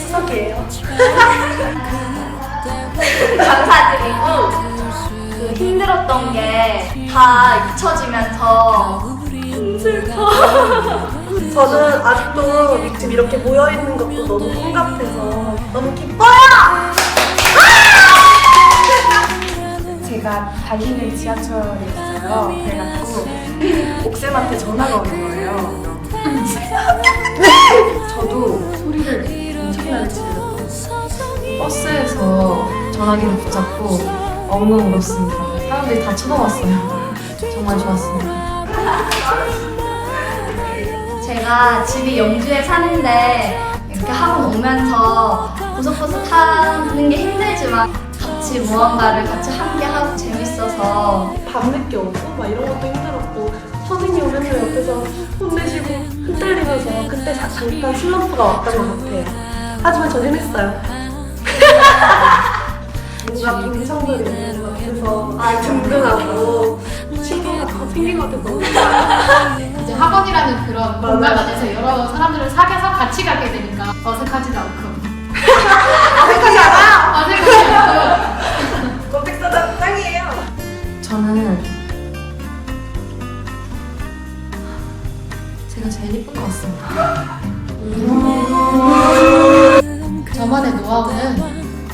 수석이에요. 감사드리고 그 힘들었던 게 다 잊혀지면서 저는 아직도 지금 이렇게 모여 있는 것도 너무 꿈 같아서 너무 기뻐요. 제가 달리는 지하철에 있어요. 그래갖고 옥쌤한테 전화가 오는 거예요. 저도 소리를 엄청나게 지르고 버스에서 전화기를 붙잡고 엉엉 울었습니다. 사람들이 다 쳐다봤어요. 정말 좋았습니다. 제가 집이 영주에 사는데 이렇게 학원 오면서 고속버스 타는 게 힘들지만 같이 무언가를 같이 함께 하고 재밌어서 밤늦게 오고 막 이런 것도 힘들었고 선생님 맨날 옆에서 혼내시고 흔들리면서 그때 자- 잠깐 슬럼프가 왔던 것 같아요. 하지만 저 해냈어요. 뭔가 빈정들이 있는 것 같아서 아 든든하고 친구가 더 생긴 것 같아서 너무 좋아요. 이제 학원이라는 그런 공간 안에서 여러 사람들을 사귀어서 같이 가게 되니까 어색하지도 않고 저는 제가 제일 예쁜 것 같습니다. 저만의 노하우는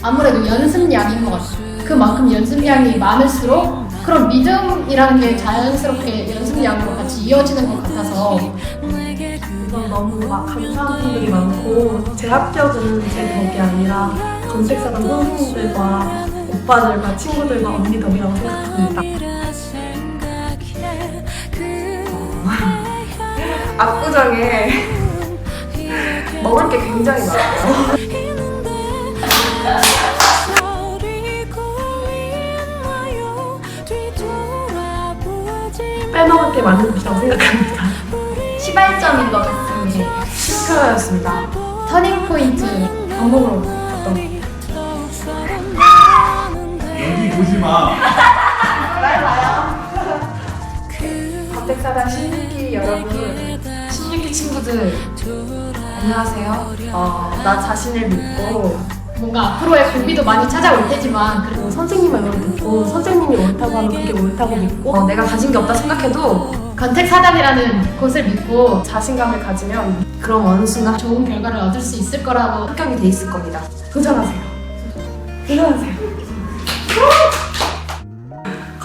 아무래도 연습량인 것 같아요. 그만큼 연습량이 많을수록 그런 믿음이라는 게 자연스럽게 연습량으로 같이 이어지는 것 같아서 너무 막 감사한 분들이 많고 제 합격은 제 덕이 아니라 검색사단 선생님들과 오빠들과 친구들과 언니 덕이라고 생각합니다. 압구정에 먹을 게 굉장히 많아요. 빼먹을 게 많은 곳이라고 생각합니다. 시발점인 것 같습니다. 축하였습니다. 터닝 포인트 방법으로 갔던 보지 마. 검색사단 신입기 여러분 16기 친구들 안녕하세요. 어, 나 자신을 믿고 뭔가 앞으로의 고비도 많이 찾아올 테지만 그리고 선생님 말을 듣고 선생님이 옳다고 하면 그게 옳다고 믿고 어, 내가 가진 게 없다 생각해도 건택 사단이라는 곳을 믿고 자신감을 가지면 그럼 어느 순간 좋은 결과를 얻을 수 있을 거라고 합격이 돼 있을 겁니다. 도전하세요. 도전하세요.